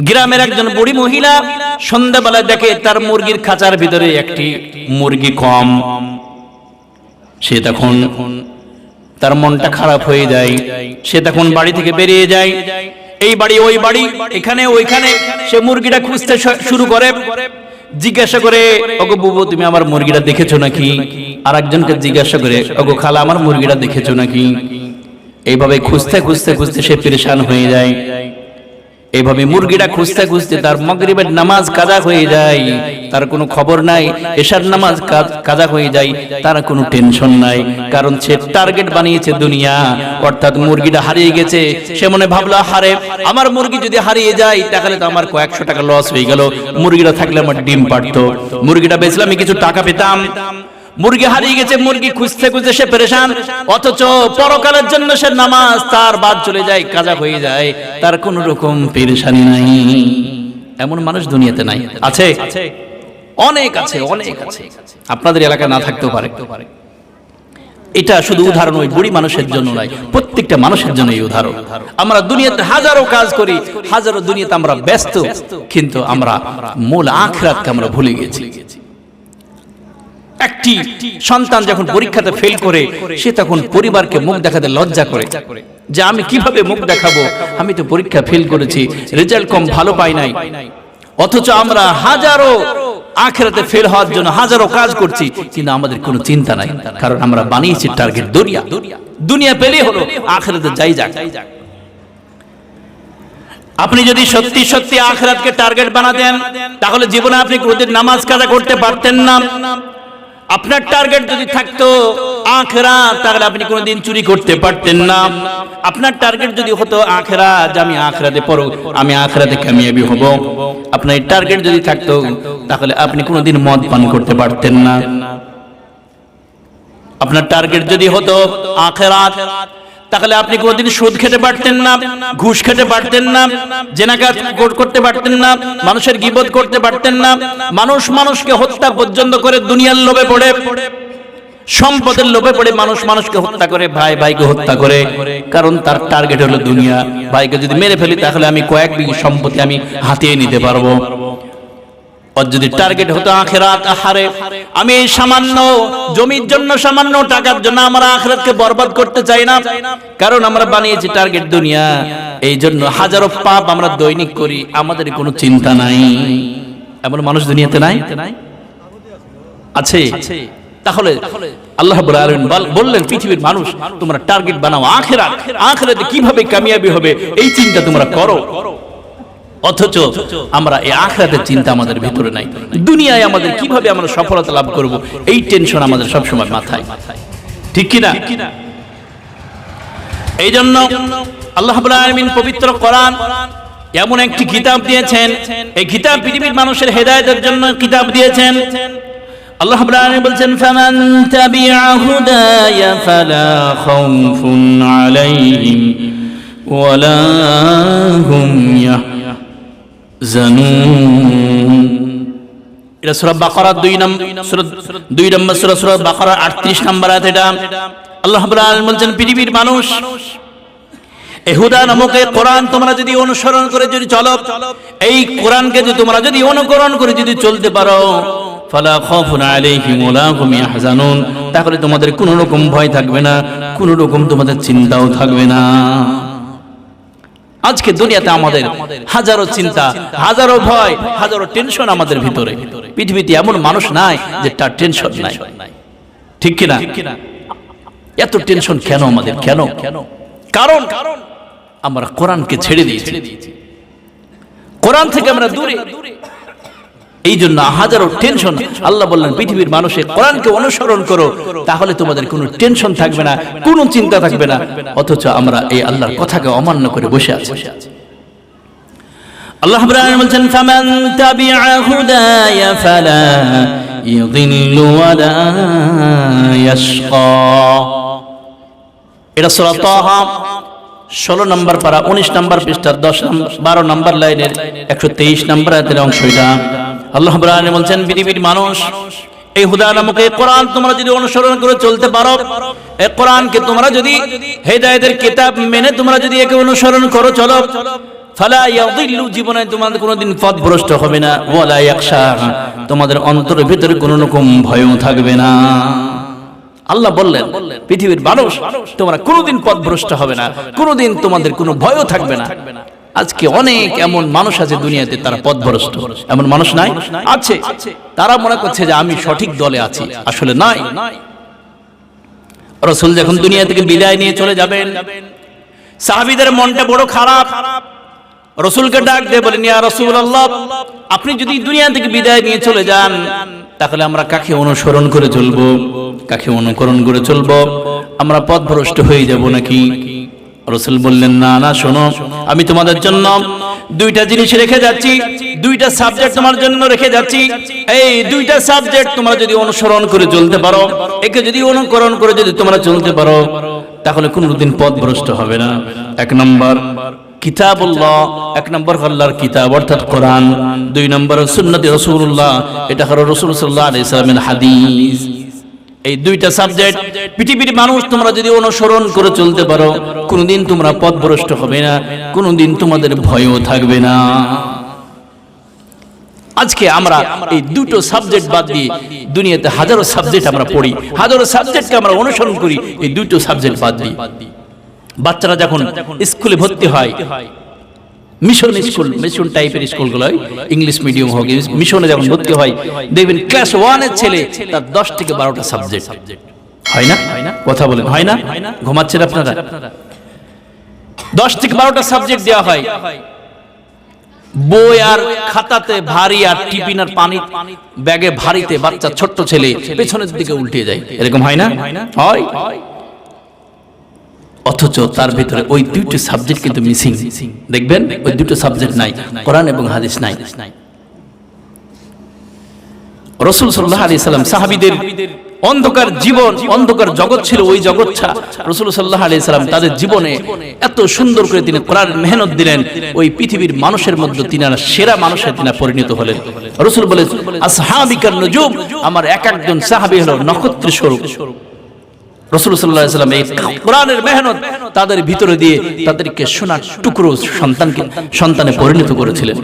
গ্রামের একজন বুড়ি মহিলা সন্ধ্যাবেলা দেখে তার মুরগির খাঁচার ভিতরে একটি মুরগি কম। সে তখন তার মনটা খারাপ হয়ে যায়। সে তখন বাড়ি থেকে বেরিয়ে যায়। এই বাড়ি, ওই বাড়ি, এখানে, ওইখানে। সে মুরগিটা খুঁজতে শুরু করে। জিজ্ঞাসা করে, ওগো বুবু, তুমি আমার মুরগিটা দেখেছ নাকি? আর একজনকে জিজ্ঞাসা করে, ওগো খালা, আমার মুরগিটা দেখেছ নাকি? এইভাবে খুঁজতে খুঁজতে খুঁজতে সে পরেশান হয়ে যায়। এইভাবে মুরগিটা খুঁজতে খুঁজতে তার মগরিবের নামাজ কাজা হয়ে যায়। তার কোনো খবর নাই। এশার নামাজ কাজা হয়ে যায়। তার কোনো টেনশন নাই। কারণ সে টার্গেট বানিয়েছে দুনিয়া। অর্থাৎ মুরগিটা হারিয়ে গেছে। সে মনে ভাবলো হারে আমার মুরগি যদি হারিয়ে যায় তাহলে তো আমার কয়েকশো টাকা লস হয়ে গেল। মুরগিটা থাকলে আমার ডিম পারতো। মুরগিটা বেচলে আমি কিছু টাকা পেতাম। মুরগি হারিয়ে গেছে, মুরগি খুঁজতে খুঁজতে সে পেরেশান। অথচ পরকালের জন্য সে নামাজ, তার বাদ চলে যায়, কাজা হয়ে যায়। তার কোন রকম পেরেশানি নাই। এমন মানুষ দুনিয়াতে নাই। আছে? অনেক আছে অনেক আছে। আপনাদের এলাকায় না থাকতেও পারে। এটা শুধু উদাহরণ, ওই বুড়ি মানুষের জন্য নয়। প্রত্যেকটা মানুষের জন্য এই উদাহরণ। আমরা দুনিয়াতে হাজারো কাজ করি, হাজারো দুনিয়াতে আমরা ব্যস্ত, কিন্তু আমরা মূল আখরাতকে আমরা ভুলে গেছি। একটি সন্তান যখন পরীক্ষাতে ফেল করে, সে তখন পরিবারকে মুখ দেখাতে লজ্জা করে। যে আমি কীভাবে মুখ দেখাবো? আমি তো পরীক্ষা ফেল করেছি রেজাল্ট কম ভালো পাই নাই। অথচ আমরা হাজারো আখেরাতে ফেল হওয়ার জন্য হাজারো কাজ করছি, কিন্তু আমাদের কোনো চিন্তা নাই, কারণ আমরা বানিয়েছি টার্গেট দুনিয়া। দুনিয়া পেলেই হলো, আখেরাতে যাই যাক। আপনি যদি সত্যি সত্যি আখরাতকে টার্গেট বানাতেন, তাহলে জীবনে আপনি কোনোদিন নামাজ কাজা করতে পারতেন না। আপনার টার্গেট যদি থাকতো আখরা তাহলে আপনি কোনোদিন চুরি করতে পারতেন না। আপনার টার্গেট যদি হতো আখরা যে আমি আখরাতে পড়ো আমি আখরাতে কামিয়াবি হব। আপনার টার্গেট যদি থাকতো, তাহলে আপনি কোনোদিন মদ পান করতে পারতেন না। আপনার টার্গেট যদি হতো আখেরাত তাহলে আপনি কোনোদিন সুদ খেতে পারতেন না, ঘুষ খেতে পারতেন না, জেনাকাত করতে পারতেন না, মানুষের গিবত করতে পারতেন না, মানুষ মানুষকে হত্যা পর্যন্ত করে দুনিয়ার লোভে পড়ে, সম্পদের লোভে পড়ে মানুষ মানুষকে হত্যা করে, ভাই ভাইকে হত্যা করে, কারণ তার টার্গেট হলো দুনিয়া। ভাইকে যদি মেরে ফেলি, তাহলে আমি কয়েক বিঘি সম্পত্তি আমি হাতিয়ে নিতে পারব। ওর যদি টার্গেট হতো আখেরাত, আহারে, আমি সামান্য জমির জন্য সামান্য টাকার জন্য আমরা আখেরাতকে বরবাদ করতে চাই না। কারণ আমরা বানিয়েছি টার্গেট দুনিয়া। এই জন্য হাজারো পাপ আমরা দৈনিক করি, আমাদের কোনো চিন্তা নাই। এমন মানুষ দুনিয়াতে নাই? আছে। তাহলে আল্লাহ রাব্বুল আলামিন বল- বললেন, পৃথিবীর মানুষ, তোমরা টার্গেট বানাও আখেরাত। আখেরাতে কীভাবে কামিয়াবি হবে? এই চিন্তা তোমরা করো। অথচ আমরা এই আখরাতের চিন্তা আমাদের ভিতরে নাই। দুনিয়ায় আমাদের কীভাবে আমরা সফলতা লাভ করব, এই টেনশন আমাদের সবসময় মাথায়। ঠিক কিনা এই জন্য আল্লাহ রাব্বুল পবিত্র কোরআন এমন একটি কিতাব দিয়েছেন। এই কিতাব পৃথিবীর মানুষের হেদায়েতের জন্য কিতাব দিয়েছেন। আল্লাহ রাব্বুল আলামিন বলছেন, ফামান তাবিআ হুদায়া ফালা খাউফুন আলাইহিম ওয়ালা হুম 2 নম্বর সূরা 2 নম্বর সূরা সূরা বাকারা 38 নম্বর আয়াত এটা। আল্লাহ বলছেন, পৃথিবীর মানুষ তোমরা যদি অনুসরণ করে যদি চলো, এই কোরআনকে যদি তোমরা যদি অনুকরণ করে যদি চলতে পারো, ফালা তাহলে তোমাদের কোনো রকম ভয় থাকবে না, কোনো রকম তোমাদের চিন্তাও থাকবে না। আজকে দুনিয়াতে আমাদের হাজারো চিন্তা হাজারো ভয় হাজারো টেনশন আমাদের ভিতরে। পৃথিবীতে এমন মানুষ নাই যে তার টেনশন নাই। ঠিক কিনা? এত টেনশন কেন আমাদের? কেন? কেন? কারণ আমরা কোরআনকে ছেড়ে দিয়েছি। কোরআন থেকে আমরা দূরে। এই জন্য হাজারো টেনশন আল্লাহ বললেন, পৃথিবীর মানুষের কোরআনকে অনুসরণ করো, তাহলে তোমাদের কোনো টেনশন থাকবে না, কোনো চিন্তা থাকবে না, অথচ আমরা এই আল্লাহর কথাকে অমান্য করে বসে আছি। আল্লাহ আলামিন বলছেন, ফামান তাবিআ হুদায়া ফালা ইয়াদিল্লু ওয়ালা ইয়াশকা। এটা সূরা তাহা, ষোলো নম্বর পারা, উনিশ নম্বর পৃষ্ঠা দশ নম্বর, বারো নম্বর লাইনের একশো তেইশ নম্বর আয়াতের অংশ এটা। আল্লাহ আলামিন বলছেন, পৃথিবীর মানুষ, এই হুদা কোরআন তোমরা যদি অনুসরণ করে চলতে পারো এই কোরআনকে তোমরা যদি কিতাব মেনে তোমরা যদি একে অনুসরণ করো, চলো। তোমাদের হবে না তোমাদের অন্তরের ভিতরে কোনো রকম ভয়ও থাকবে না। আল্লাহ বললেন, পৃথিবীর মানুষ, তোমরা কোনোদিন পথভ্রষ্ট হবে না, কোনোদিন তোমাদের কোনো ভয়ও থাকবে না। আজকে অনেক এমন মানুষ আছে দুনিয়াতে তারা পথভ্রষ্ট। এমন মানুষ নাই? আছে। তারা মনে করছে যে আমি সঠিক দলে আছি। আসলে নাই। রসুল যখন দুনিয়া থেকে বিদায় নিয়ে চলে যাবেন, সাহাবিদের মনটা বড় খারাপ। রসুলকে ডাক দিয়ে বলেন, ইয়া রসুল আল্লাহ আপনি যদি দুনিয়া থেকে বিদায় নিয়ে চলে যান, তাহলে আমরা কাকে অনুসরণ করে চলবো? কাকে অনুকরণ করে চলবো? আমরা পথভ্রষ্ট হয়ে যাব নাকি? রসুল বললেন, না না, শোনো, আমি তোমাদের জন্য দুইটা জিনিস রেখে যাচ্ছি। দুইটা সাবজেক্ট তোমার জন্য রেখে যাচ্ছি। এই দুইটা সাবজেক্ট তোমরা যদি অনুসরণ করে চলতে পারো, একে যদি অনুকরণ করে যদি তোমরা চলতে পারো, তাহলে কোনোদিন পথ ভ্রষ্ট হবে না। এক নম্বর, কিতাবুল্লাহ, এক নম্বর আল্লাহর কিতাব, অর্থাৎ কোরআন। দুই নম্বর, সুন্নতি রসুল্লাহ এটা হলো রসুল সাল্লাহ আলাইসালামের হাদিস। এই দুইটা সাবজেক্ট পৃথিবীর মানুষ তোমরা যদি অনুসরণ করে চলতে পারো কোনোদিন তোমরা পথভ্রষ্ট হবে না কোনোদিন তোমাদের ভয়ও থাকবে না। আজকে আমরা এই দুটো সাবজেক্ট বাদ দিয়ে দুনিয়াতে হাজারো সাবজেক্ট আমরা পড়ি হাজারো সাবজেক্টকে আমরা অনুসরণ করি এই দুটো সাবজেক্ট বাদ দিয়ে। বাচ্চারা যখন স্কুলে ভর্তি হয় মিশন স্কুল মিশন টাইপের স্কুলগুলো ইংলিশ মিডিয়াম হোক মিশনে যখন ভর্তি হয় দেখবেন ক্লাস ওয়ানের ছেলে তার দশ থেকে বারোটা সাবজেক্ট হয় না? কথা বলেন। হয় না? ঘুমাচ্ছেন আপনারা? দশ থেকে বারোটা সাবজেক্ট দেওয়া হয়। বই আর খাতাতে ভারী আর টিফিন আর পানি ব্যাগে ভারীতে বাচ্চা ছোট্ট ছেলে পেছনের দিকে উল্টে যায়। এরকম হয় না? হয়। অথচ তার ভিতরে ওই দুটো সাবজেক্ট কিন্তু মিসিং দেখবেন, ওই দুটো সাবজেক্ট নাই, কোরআন এবং হাদিস নাই। রসুল সাল্লাহ আলি সাল্লাম সাহাবিদের অন্ধকার জীবন, অন্ধকার জগৎ ছিল ওই জগৎটা রসুল সাল্লাহ আলি সাল্লাম তাদের জীবনে এত সুন্দর করে তিনি কোরআন মেহনত দিলেন। ওই পৃথিবীর মানুষের মধ্যে তিনারা সেরা মানুষের তিনা পরিণত হলেন। রসুল বলে আসহাবিকার নজুব আমার এক একজন সাহাবি হলো নক্ষত্র স্বরূপ এই কোরআনের মেহনত তাদের ভিতরে দিয়ে তাদেরকে টুকরো সন্তানকে, সন্তানে পরিণত করেছিলেন।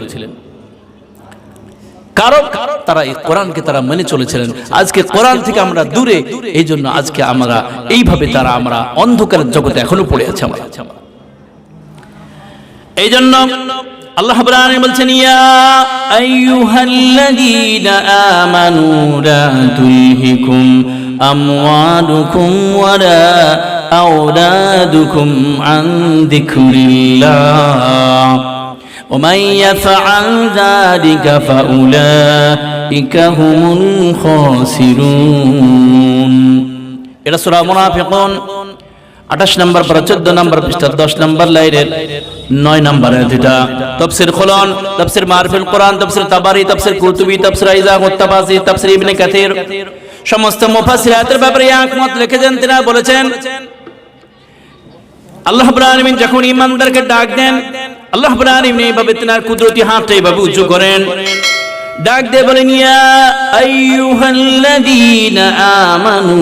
তারা এই কোরআনকে তারা মেনে চলেছিলেন। আজকে কোরআন থেকে আমরা দূরে এই জন্য আজকে আমরা, এইভাবে তারা আমরা অন্ধকারের জগতে এখনও পড়ে আছে আমরা। এই জন্য আল্লাহ বলছেন, ইয়া আইয়ুহাল্লাযীনা আমানু তুলহিকুম আমওয়ালুকুম ওয়ালা আওলাদুকুম আন যিকরিল্লাহ ومن يفعل ذلك فأولئك هم الخاسرون এটা সূরা মুনাফিকুন আঠাশ নম্বর পর চোদ্দ নম্বর পৃষ্ঠা দশ নম্বর লাইনের নয় নম্বর যেটা তফসির খোলন তফসির মারফিল কোরআন তফসির তাবারি তফসির কুরতুবি তফসির আইজা মুত্তাবাসি তফসির ইবনে কাথির সমস্ত মুফাসসিরাতের ব্যাপারে একমত লিখেছেন তিনি বলেছেন, আল্লাহ রাব্বুল যখন ঈমানদারকে ডাক দেন, আল্লাহ আলামিন এইভাবে তিনার কুদরতি হাতটা এইভাবে উঁচু করেন। ডাক দিয়ে বলেন, ইয়া আইয়ুহাল্লাযীনা আমানু।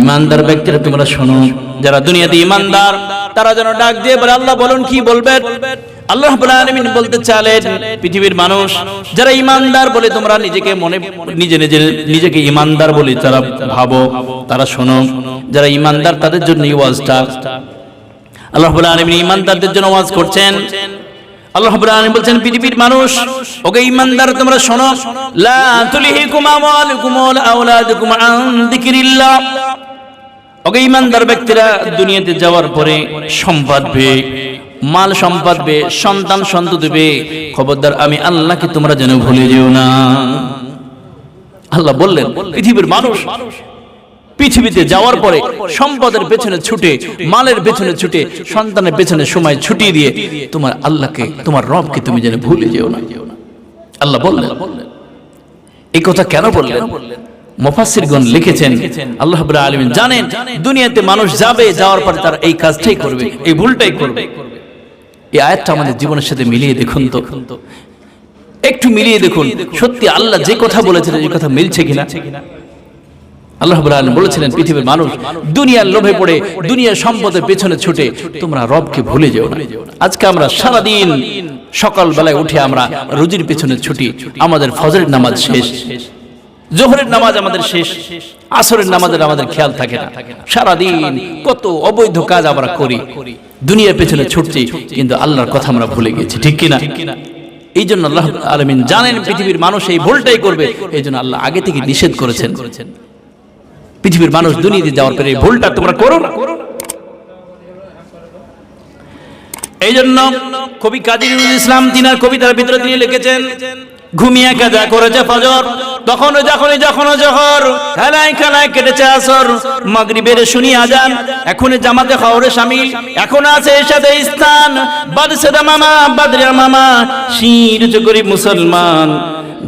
ইমানদার ব্যক্তিরা তোমরা শোনো, যারা দুনিয়াতে ইমানদার তারা যেন ডাক দিয়ে বলে, আল্লাহ বলুন, কি বলবেন? আল্লাহ আলামিন বলতে চালেন পৃথিবীর মানুষ, যারা ইমানদার বলে তোমরা নিজেকে মনে, নিজে নিজে, নিজেকে ইমানদার বলে তারা ভাবো, তারা শোনো, যারা ইমানদার তাদের জন্য ওয়াজটা। আল্লাহ আলামিন ইমানদারদের জন্য ওয়াজ করছেন। আল্লাহ বলছেন, পৃথিবীর মানুষ, ওকে তোমরা শোনো। লা ওকে ব্যক্তিরা দুনিয়াতে যাওয়ার পরে সম্পদ পেয়ে মাল সম্পদ পেয়ে সন্তান সন্ততি পেয়ে খবরদার, আমি আল্লাহকে তোমরা যেন ভুলে যেও না। আল্লাহ বললেন, পৃথিবীর মানুষ পৃথিবীতে যাওয়ার পরে সম্পদের পেছনে ছুটে, মালের পেছনে ছুটে, সন্তানের পেছনে সময় ছুটিয়ে দিয়ে তোমার আল্লাহকে, তোমার রবকে তুমি যেন ভুলে যেও না। আল্লাহ বললেন, এই কথা কেন বললেন? মুফাসসিরগণ লিখেছেন, আল্লাহ রাব্বুল আলামিন জানেন, দুনিয়াতে মানুষ যাবে, যাওয়ার পরে তার এই কাজটাই করবে, এই ভুলটাই করবে। এই আয়াতটা আমাদের জীবনের সাথে মিলিয়ে দেখুন তো। একটু মিলিয়ে দেখুন সত্যি আল্লাহ যে কথা বলেছেন এই কথা মিলছে কিনা। আল্লাহ বলেছিলেন পৃথিবীর মানুষ দুনিয়ার লোভে পড়ে দুনিয়ার সম্পদের পেছনে ছুটে তোমরা রবকে ভুলে যেও না। আজকে আমরা সারা দিন সকাল বেলায় উঠে আমরা রুজির পেছনে ছুটি আমাদের ফজরের নামাজ শেষ জোহরের নামাজ আমাদের শেষ আসরের নামাজের আমাদের খেয়াল থাকে না। সারা দিন কত অবৈধ কাজ আমরা করি। দুনিয়ার পেছনে ছুটছি কিন্তু আল্লাহর কথা আমরা ভুলে গেছি। ঠিক কিনা? এই জন্য আল্লাহ আলমিন জানেন পৃথিবীর মানুষ এই ভুলটাই করবে। এই জন্য আল্লাহ আগে থেকে নিষেধ করেছেন। পৃথিবীর মানুষ দুনিয়াতে যাওয়ার পরে এই ভুলটা তোমরা করো। না এই জন্য কবি কাজী ইসলাম তিনার কবিতার ভিতরে তিনি লিখেছেন ঘুমিয়ে কাজা করেছে ফজর। তখন যখন যখন জহর খেলায় খেলায় কেটেছে আসর। শুনি আজান এখন জামাতে এখন আছে এর সাথে স্থান বাদশাদা মামা বাদরিয়া মামা, শির গরিব মুসলমান।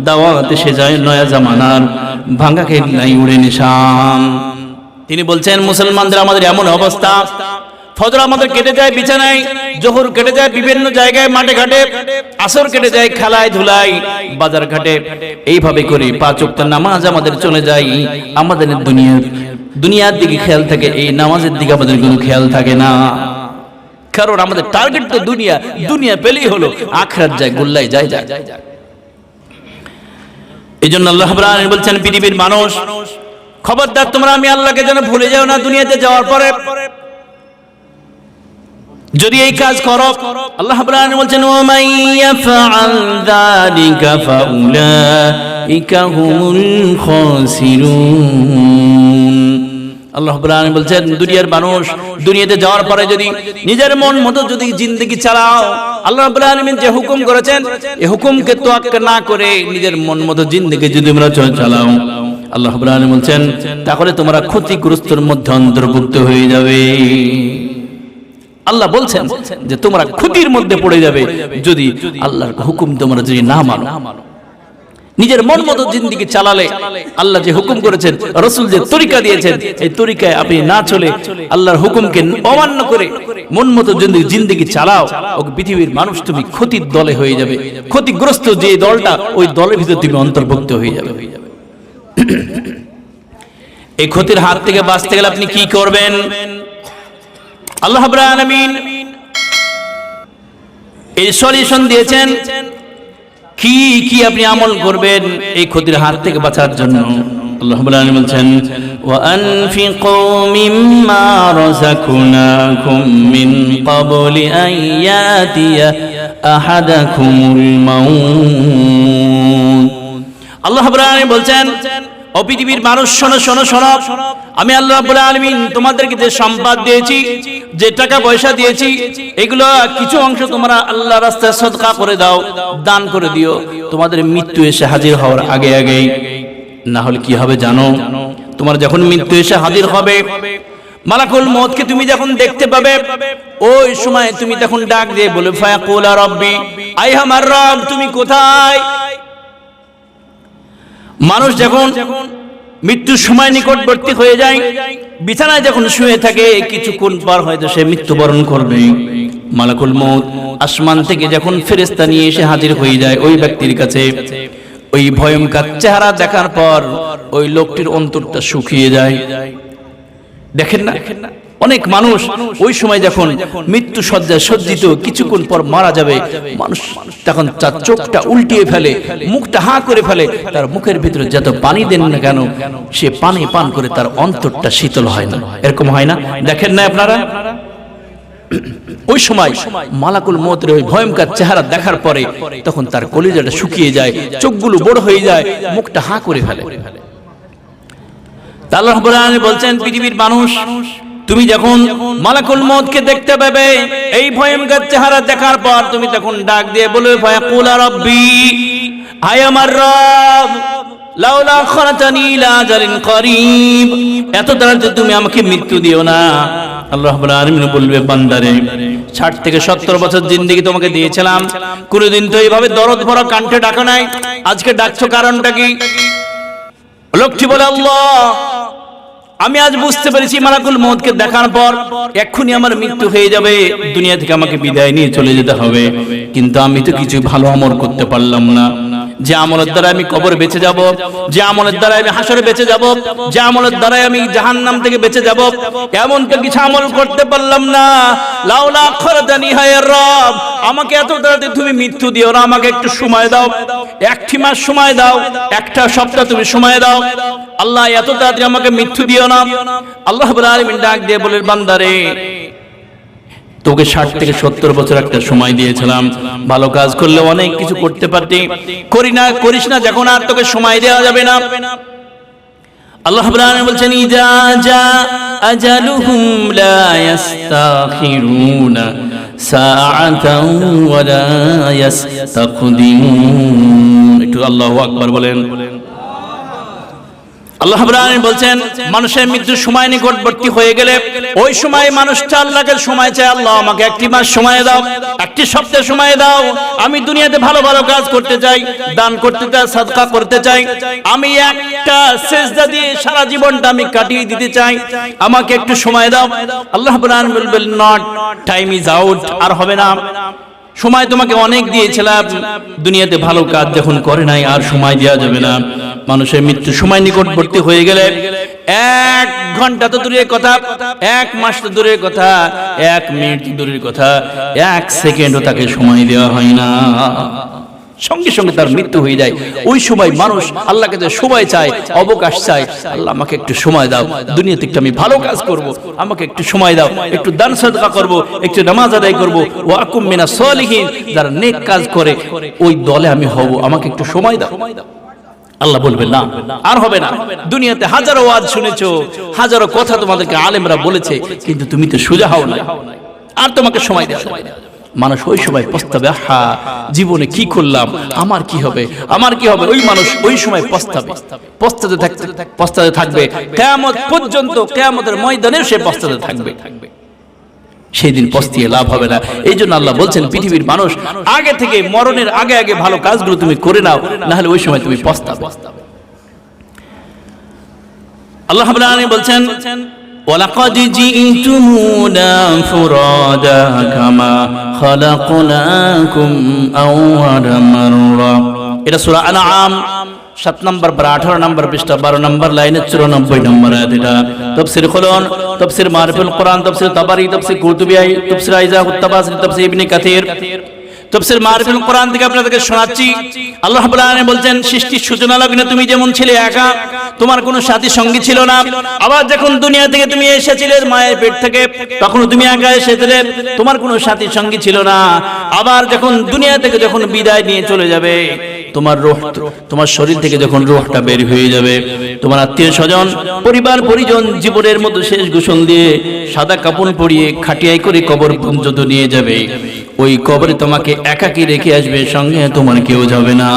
দাওয়াত এসে যায় নয়া জামানার, ভাঙ্গা নাই উড়ে নিশান। তিনি বলছেন, মুসলমানদের আমাদের এমন অবস্থা ফজর আমাদের কেটে যায়, বিছানায়, জোহর কেটে যায়, বিভিন্ন জায়গায়, মাঠে ঘাটে, আসর কেটে যায়, খেলায় ধুলায়, বাজার ঘাটে। এইভাবে করে, পাঁচ ওয়াক্ত নামাজ আমাদের চলে যায়, আমাদের দুনিয়ার দুনিয়ার দিকে খেয়াল থাকে, এই নামাজের দিকে আমাদের কোনো খেয়াল থাকে না। কারণ আমাদের টার্গেট তো দুনিয়া দুনিয়া পেলেই হলো, আখরাত যায় গোল্লাই যায় যায় এই জন্য আল্লাহ বলছেন, পৃথিবীর মানুষ, খবরদার তোমরা, আমি আল্লাহকে যেন ভুলে যাও না, দুনিয়াতে যাওয়ার পরে যদি এই কাজ করো, আল্লাহ আলামিন বলছেন হুমুল খাসিরুন। আল্লাহ আলামিন বলছেন, দুনিয়ার মানুষ দুনিয়াতে যাওয়ার পরে যদি নিজের মন মতো যদি জিন্দগি চালাও, আল্লাহ রাব্বুল যে হুকুম করেছেন এই হুকুমকে তোয়াক্কা না করে নিজের মন মতো জিন্দগি যদি তোমরা চালাও। আল্লাহ রাব্বুল বলছেন, তাহলে তোমরা ক্ষতিগ্রস্তর মধ্যে অন্তর্ভুক্ত হয়ে যাবে। আল্লাহ বলছেন যে তোমরা ক্ষতির মধ্যে পড়ে যাবে যদি আল্লাহর হুকুম তোমরা যদি না মানো। নিজের মন মতো জিন্দিগি চালালে আল্লাহ যে হুকুম করেছেন, রসুল যে তরিকা দিয়েছেন, এই তরিকায় আপনি না চলে আল্লাহর হুকুমকে অমান্য করে মন মতো জিন্দিগি চালাও। ও পৃথিবীর মানুষ তুমি ক্ষতির দলে হয়ে যাবে। ক্ষতিগ্রস্ত যে দলটা, ওই দলের ভিতরে তুমি অন্তর্ভুক্ত হয়ে যাবে। এই ক্ষতির হাত থেকে বাঁচতে গেলে আপনি কি করবেন? আল্লাহ এই সলিউশন দিয়েছেন কি কি আপনি আমল করবেন এই ক্ষতির হাত থেকে বাঁচার জন্য। আল্লাহ বলছেন আল্লাহ বলছেন ও পৃথিবীর মানুষ, শোনো শোনো শোনো। আমি আল্লাহ রাব্বুল আলামিন তোমাদেরকে যে সম্পদ দিয়েছি, যে টাকা পয়সা দিয়েছি, এগুলো কিছু অংশ তোমরা আল্লাহ রাস্তায় সদকা করে দাও, দান করে দিও। তোমাদের মৃত্যু এসে হাজির হওয়ার আগে আগেই। না হলে কি হবে জানো? তোমার যখন মৃত্যু এসে হাজির হবে, মালাকুল মৌতকে তুমি যখন দেখতে পাবে, ওই সময় তুমি তখন ডাক দিয়ে বলে ফায়াকুলা রব্বি আই আমার রব, তুমি কোথায়? মানুষ যখন মৃত্যুর সময় নিকটবর্তী হয়ে যায়, বিছানায় যখন শুয়ে থাকে, কিছুক্ষণ পর হয়তো সে মৃত্যুবরণ করবে। মালাকুল মৌত আসমান থেকে যখন ফেরেস্তা নিয়ে এসে হাজির হয়ে যায় ওই ব্যক্তির কাছে, ওই ভয়ঙ্কর চেহারা দেখার পর ওই লোকটির অন্তরটা শুকিয়ে যায়। দেখেন না? অনেক মানুষ ওই সময় যখন মৃত্যু সজ্জায় সজ্জিত কিছুক্ষণ পর মারা যাবে, মানুষ তখন তার চোখটা উল্টিয়ে ফেলে, মুখটা হা করে ফেলে, তার মুখের ভিতরে যত পানি দেন না কেন, সে পানি পান করে তার অন্তরটা শীতল হয় না। এরকম হয় না? দেখেন না আপনারা? ওই সময় মালাকুল মতের ওই ভয়ঙ্কর চেহারা দেখার পরে তখন তার কলিজাটা শুকিয়ে যায়, চোখগুলো বড় হয়ে যায়, মুখটা হা করে ফেলে। আল্লাহ বলছেন, পৃথিবীর মানুষ তুমি যখন মালাকুল মউতকে দেখতে পাবে, এই ভয়ঙ্কর চেহারা দেখার পর তুমি তখন ডাক দিয়ে বলবে, ফায়াকুলা রাব্বি, হায় আমার রব এত তুমি আমাকে মৃত্যু দিও না। আল্লাহ রাব্বুল আলামিন বলবে, বান্দারে 60 থেকে 70 বছর তোমাকে দিয়েছিলাম। তো এইভাবে দরদ ভরা নাই। আজকে ডাকছো কারণটা কি? লোকটি বলে, আল্লাহ আমি আজ বুঝতে পেরেছি মালাকুল মৌতকে দেখার পর এক্ষুনি আমার মৃত্যু হয়ে যাবে, দুনিয়া থেকে আমাকে বিদায় নিয়ে চলে যেতে হবে। কিন্তু আমি তো কিছু ভালো আমল করতে পারলাম না। যে আমলের দ্বারা আমি কবর বেঁচে যাব, যে আমলের দ্বারা আমি হাসরে বেঁচে যাব, যে আমলের দ্বারা আমি জাহান্নাম থেকে বেঁচে যাব এমন তো কিছু আমল করতে পারলাম না। লাউলা খরদানি হায় রব, আমাকে এত তাড়াতাড়ি তুমি মৃত্যু দিও না, আমাকে একটু সময় দাও, একটি মাস সময় দাও, একটা সপ্তাহ তুমি সময় দাও। আল্লাহ এত তাড়াতাড়ি আমাকে মৃত্যু দিও না। আল্লাহ রাব্বুল আলামিন ডাক দিয়ে বলেন, বান্দারে তোকে ষাট থেকে সত্তর বছর একটা সময় দিয়েছিলাম। ভালো কাজ করলে অনেক কিছু করতে পারতি। করি না, করিস না যখন আর তোকে সময় দেওয়া যাবে না। আল্লাহ বলছেন, ইজা জা আজালুহুম লা একটু আল্লাহু আকবার বলেন। আল্লাহ বলছেন, মানুষের মৃত্যুর সময় নিকটবর্তী হয়ে গেলে, ওই সময় মানুষটা আল্লাহকে সময় চায়, আল্লাহ আমাকে একটি মাস সময় দাও, একটি সপ্তাহ সময় দাও, আমি দুনিয়াতে ভালো ভালো কাজ করতে চাই, দান করতে চাই, সাদকা করতে চাই, আমি একটা সেজদা দিয়ে সারা জীবনটা আমি কাটিয়ে দিতে চাই, আমাকে একটু সময় দাও। আল্লাহ বলবেন নট টাইম ইজ আউট আর হবে না। সময় তোমাকে অনেক দিয়েছিলাম, দুনিয়াতে ভালো কাজ যখন করে নাই, আর সময় দেওয়া যাবে না। মানুষের মৃত্যু সময় নিকটবর্তী হয়ে গেলে এক ঘণ্টা তো দূরের কথা, এক মাস তো দূরের কথা, এক মিনিট দূরের কথা, এক সেকেন্ডও তাকে সময় দেওয়া হয় না। সঙ্গে সঙ্গে তার মৃত্যু হয়ে যায়। ওই সময় মানুষ আল্লাহকে যে সময় চায়, অবকাশ চায়, আল্লাহ আমাকে একটু সময় দাও, দুনিয়াতে একটু আমি ভালো কাজ করব, আমাকে একটু সময় দাও, একটু দান সাদকা করব, একটু নামাজ আদায় করব ওয়াকুম মিনা সলিহীন, যারা নেক কাজ করে, ওই দলে আমি হব, আমাকে একটু সময় দাও। আল্লাহ বলবেন, না, আর হবে না। দুনিয়াতে হাজারো ওয়াজ শুনেছো, হাজারো কথা তোমাদেরকে আলেমরা বলেছে, কিন্তু তুমি তো সোজা হও না আর তোমাকে সময় দেওয়া। মানুষ ওই সময় পস্তাবে হা জীবনে কি করলাম? আমার কি হবে? আমার কি হবে? ওই মানুষ ওই সময় পস্তাবে। পস্তাতে থাকতে পস্তাতে থাকবে। কেয়ামত পর্যন্ত কেয়ামতের ময়দানে সে পস্তাতে থাকবে। সেই দিন পস্তিয়ে লাভ হবে না এই জন্য আল্লাহ বলছেন পৃথিবীর মানুষ আগে থেকে মরণের আগে আগে ভালো কাজগুলো তুমি করে নাও না হলে ওই সময় তুমি পস্তাবে আল্লাহ রাব্বুল আলামিন বলছেন ولقد جئتمونا فرادا كما خلقناكم أول مرة এটা সূরা আনআম সাত নম্বর বা আঠারো নম্বর পৃষ্ঠা, বারো নম্বর লাইনের চুরানব্বই নম্বর তফসির খুলন, তফসির মারফুল কোরআন, তফসির তাবারি, তফসির কুতুবিয়াই তফসির আইজা উত্তাবাস তফসির ইবনে কাথির তফসির মারফুল কোরআন থেকে আপনাদেরকে শোনাচ্ছি, আল্লাহ রাব্বুল আলামিন বলছেন সৃষ্টির সূচনা লগ্নে তুমি যেমন ছিলে একা, তোমার কোনো সাথী সঙ্গী ছিল না। আবার যখন দুনিয়া থেকে তুমি এসেছিলে মায়ের পেট থেকে তখন তুমি একা এসেছিলে, তোমার কোনো সাথী সঙ্গী ছিল না। আবার যখন দুনিয়া থেকে যখন বিদায় নিয়ে চলে যাবে তোমার রোহ তোমার শরীর থেকে যখন রোহটা বের হয়ে যাবে তোমার আত্মীয় স্বজন পরিবার পরিজন জীবনের মতো শেষ গোসল দিয়ে সাদা কাপড় পরিয়ে খাটিয়াই করে কবর পর্যন্ত নিয়ে যাবে। ওই কবরে তোমাকে একাকি রেখে আসবে সঙ্গে তোমার কেউ যাবে না।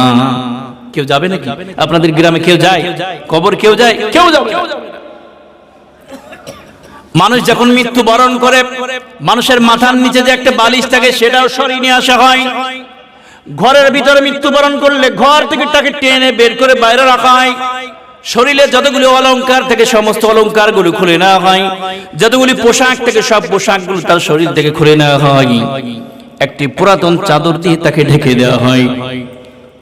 কেউ যাবে নাকি? আপনাদের গ্রামে কেউ যায়? কবর কেউ যায়? কেউ যাবে মানুষ যখন মৃত্যু বরণ করে মানুষের মাথার নিচে যে একটা বালিশ থাকে সেটাও সরিয়ে নিয়ে আসা হয়। ঘরের ভিতরে মৃত্যুবরণ করলে ঘর থেকে তাকে টেনে বের করে বাইরে রাখা হয়। শরীরে যতগুলি অলংকার থেকে সমস্ত অলংকারগুলো খুলে নেওয়া হয়। যতগুলি পোশাক থেকে সব পোশাকগুলো তার শরীর থেকে খুলে নেওয়া হয়। একটি পুরাতন চাদর দিয়ে তাকে ঢেকে দেওয়া হয়।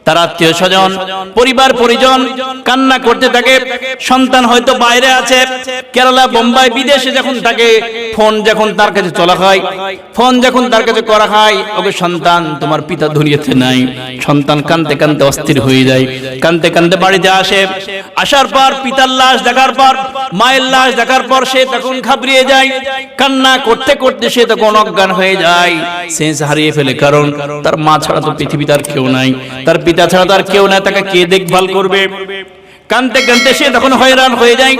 তার আত্মীয় স্বজন পরিবার পরিজন কান্না করতে থাকে। সন্তান হয়তো বাইরে আছে। কেরালা বোম্বাই বিদেশে যখন থাকে ফোন যখন তার কাছে চলা হয় ফোন যখন তার কাছে করা হয় ওকে সন্তান তোমার পিতা দুনিয়াতে নাই। সন্তান কানতে কানতে অস্থির হয়ে যায়। কানতে কানতে বাড়িতে আসে। আসার পর পিতার লাশ দেখার পর মায়ের লাশ দেখার পর সে তখন ঘাবড়িয়ে যায়। কান্না করতে করতে সে তখন অজ্ঞান হয়ে যায়। সেন্স হারিয়ে ফেলে কারণ তার মা ছাড়া তো পৃথিবীতে আর কেউ নাই। তার পিতা ছাড়া তার কেউ নাই তাকে কে দেখভাল করবে? কানতে কানতে সে তখন হয়রান হয়ে যায়,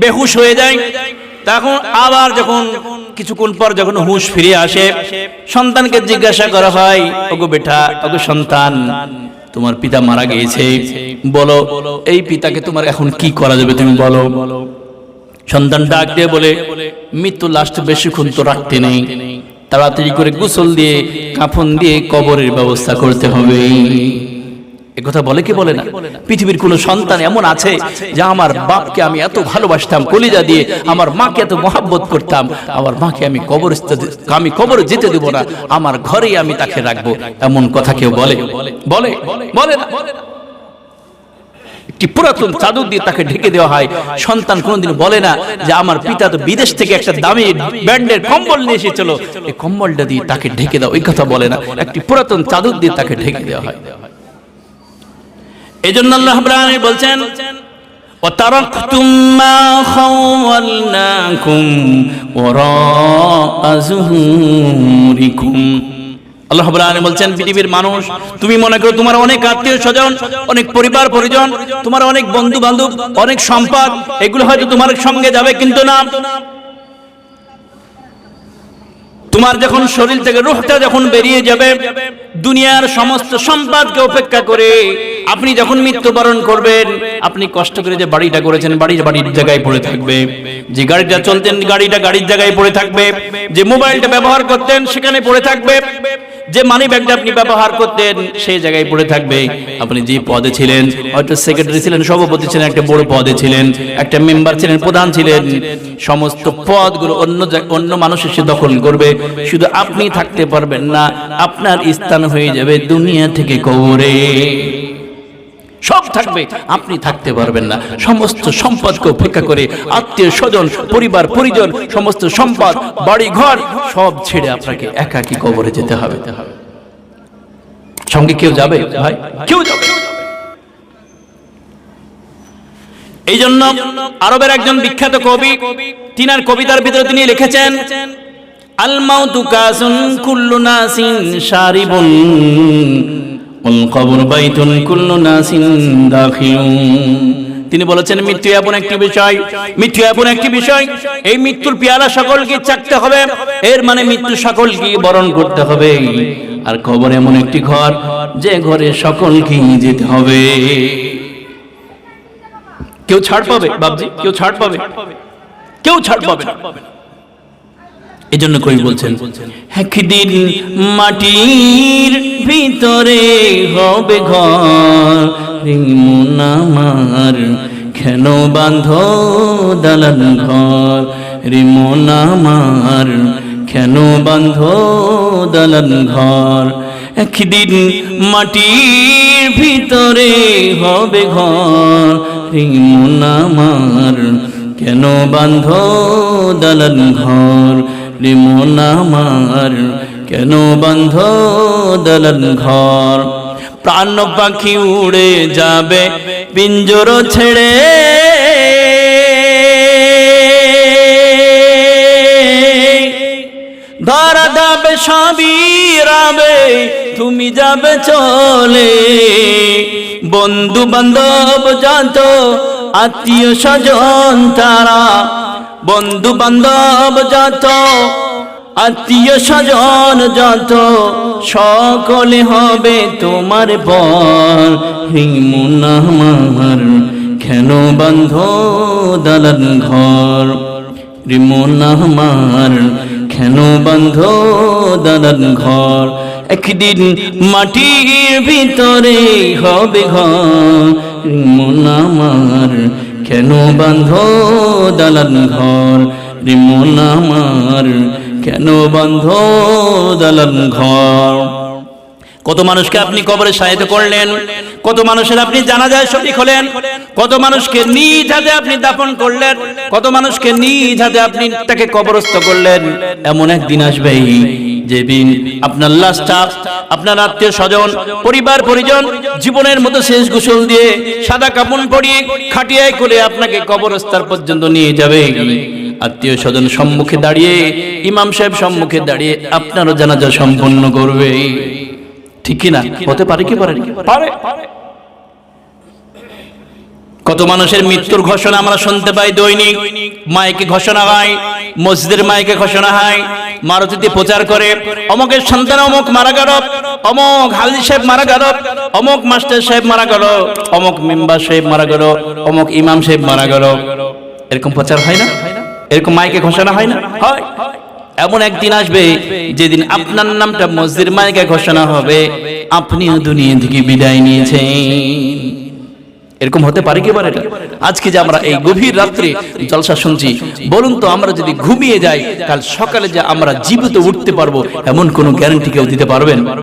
বেহুশ হয়ে যায়, তখন আবার যখন কিছুক্ষণ পর যখন হুঁশ ফিরে আসে, সন্তানকে জিজ্ঞাসা করা হয়, ওগো বেটা, ওগো সন্তান, তোমার পিতা মারা গিয়েছে। বলো, এই পিতাকে তোমার এখন কি করা যাবে তুমি বলো। সন্তান ডাক দিয়ে বলে মৃত্যু লাস্ট বেশিক্ষণ তো রাখতে নেই। তাড়াতাড়ি করে গোসল দিয়ে, কাফন দিয়ে কবরের ব্যবস্থা করতে হবে। কথা বলে কি বলে না? পৃথিবীর কোন সন্তান এমন আছে যে আমার বাপকে আমি এত ভালোবাসতাম, কলিজা দিয়ে আমার মাকে এত মহাব্বত করতাম। আমার মাকে আমি কবর আমি কবর যেতে দেব না, আমার ঘরেই আমি তাকে রাখব। এমন কথা কেউ বলে? বলে? বলে না? কি পুরাতন চাদর দিয়ে তাকে ঢেকে দেওয়া হয় সন্তান কোনোদিন বলে না যে আমার পিতা তো বিদেশ থেকে একটা দামি ব্র্যান্ডের কম্বল নিয়ে এসেছিল এই কম্বলটা দিয়ে তাকে ঢেকে দাও ওই কথা বলে না একটি পুরাতন চাদর দিয়ে তাকে ঢেকে দেওয়া হয় এই জন্য আল্লাহ রাব্বুল আলামিন বলছেন وتركتم ما خولناكم وراء ظهوركم আল্লাহ বলছেন, পৃথিবীর মানুষ, তুমি মনে করো তোমার অনেক আত্মীয় স্বজন, অনেক পরিবার পরিজন, তোমার অনেক বন্ধু বান্ধব অনেক সম্পদ, এগুলো হয়তো তোমার সঙ্গে যাবে কিন্তু না। তোমার যখন শরীর থেকে রুহটা যখন বেরিয়ে যাবে, দুনিয়ার সমস্ত সম্পদকে উপেক্ষা করে আপনি যখন মৃত্যুবরণ করবেন, আপনি কষ্ট করে যে বাড়িটা করেছেন, বাড়ির বাড়ির জায়গায় পড়ে থাকবে। যে গাড়িটা চলতেন, গাড়িটা গাড়ির জায়গায় পড়ে থাকবে। যে মোবাইলটা ব্যবহার করতেন, সেখানে পড়ে থাকবে। যে মানি ব্যাগটা আপনি ব্যবহার করতেন, সেই জায়গায় পড়ে থাকবে। আপনি যে পদে ছিলেন, হয়তো সেক্রেটারি ছিলেন, সভাপতি ছিলেন, একটা বড় পদে ছিলেন, একটা মেম্বার ছিলেন, প্রধান ছিলেন, সমস্ত পদগুলো অন্য অন্য মানুষ এসে দখল করবে। শুধু আপনি থাকতে পারবেন না, আপনার স্থান হয়ে যাবে দুনিয়া থেকে কবরে। সব থাকবে, আপনি থাকতে পারবেন না। সমস্ত সম্পদকে উপেক্ষা করে আত্মীয় স্বজন, পরিবার, পরিজন, সমস্ত সম্পদ বাড়ি ঘর সব ছেড়ে আপনাকে একাকি কবরে যেতে হবে। সঙ্গে কেউ যাবে ভাই? কেউ যাবে। এই জন্য আরবের একজন বিখ্যাত কবি, তিনার কবিতার ভিতরে তিনি লিখেছেন আল মাউতু কাসুন কুল্লু নাসিন শারিবুন কবর বাইতুন কুল্লু নাসিন দাখিলুন। তিনি বলেছেন, মৃত্যু এমন একটি বিষয়, মৃত্যু এমন একটি বিষয়। এই মৃত্যুর পেয়ালা সকলকে চাকতে হবে। এর মানে মৃত্যু সকলকে বরণ করতে হবে। আর খবর এমন একটি ঘর, যে ঘরে সকলকে যেতে হবে। কেউ ছাড় পাবে বাবজি কেউ ছাড় পাবে? কেউ ছাড় পাবে না। এই জন্য কই বলছেন একদিন মাটির ভিতরে হবে ঘর রিমন আমার কেন বাঁধ দালান ঘর রিমন আমার কেন বাঁধ দালান ঘর একদিন মাটির ভিতরে হবে ঘর রিমন আমার কেন বাঁধ দালান ঘর রিমন আমার কেন বন্ধ দালান ঘর? প্রাণ পাখি উড়ে যাবে, পিঞ্জর ছেড়ে। ধরা যাবে সবই রাবে, তুমি যাবে চলে। বন্ধু বান্ধব যত আত্মীয় স্বজন তারা বন্ধু বান্ধব যত আত্মীয় স্বজন যত সকলে হবে তোমার পর হিমুন আমার, কেন বন্ধ দালান ঘর? রিমন আমার, কেন বন্ধ দালান ঘর? একদিন মাটির ভিতরে হবে ঘর। রিমন আমার কেন বন্ধ দালান ঘর? রিমন আমার, কেন বন্ধ দালান ঘর? কত মানুষকে আপনি কবরে সাহায্য করলেন? কত মানুষের আপনি জানাজায় শরিক হলেন? কত মানুষকে নিজ হাতে আপনি দাফন করলেন? কত মানুষকে নিজ হাতে আপনি তাকে কবরস্থ করলেন? এমন একদিন আসবে যেদিন আপনার আপনার আত্মীয় স্বজন, পরিবার, পরিজন জীবনের মতো শেষ দিয়ে সাদা পরিয়ে খাটিয়ায় করে আপনাকে পর্যন্ত নিয়ে যাবে। আত্মীয় স্বজন সম্মুখে দাঁড়িয়ে, ইমাম সাহেব সম্মুখে দাঁড়িয়ে আপনারও জানাজা সম্পন্ন করবে। ঠিক কি না? হতে পারে কি পারে? পারে। কত মানুষের মৃত্যুর ঘোষণা আমরা শুনতে পাই দৈনিক। মাইকে ঘোষণা হয়, মসজিদের মাইকে ঘোষণা হয়, মারুতিতে প্রচার করে। অমকের সন্তান অমক মারা গেল, অমক হালদি সাহেব মারা গেল, অমক মাস্টার সাহেব মারা গেল, অমক মেম্বার সাহেব মারা গেল, অমক ইমাম সাহেব মারা গেল। এরকম প্রচার হয় না? এরকম মাইকে ঘোষণা হয় না? হয়। এমন একদিন আসবে যেদিন আপনার নামটা মসজিদ মাইকে ঘোষণা হবে। আপনিও দুনিয়া থেকে বিদায় নিয়েছেন। এরকম হতে পারে কি পারে? আজকে যে আমরা এই গভীর রাত্রে জলসা শুনছি, বলুন তো আমরা যদি ঘুমিয়ে যাই, কাল সকালে যে আমরা জীবিত উঠতে পারব, এমন কোনো গ্যারান্টি কেউ দিতে পারবেন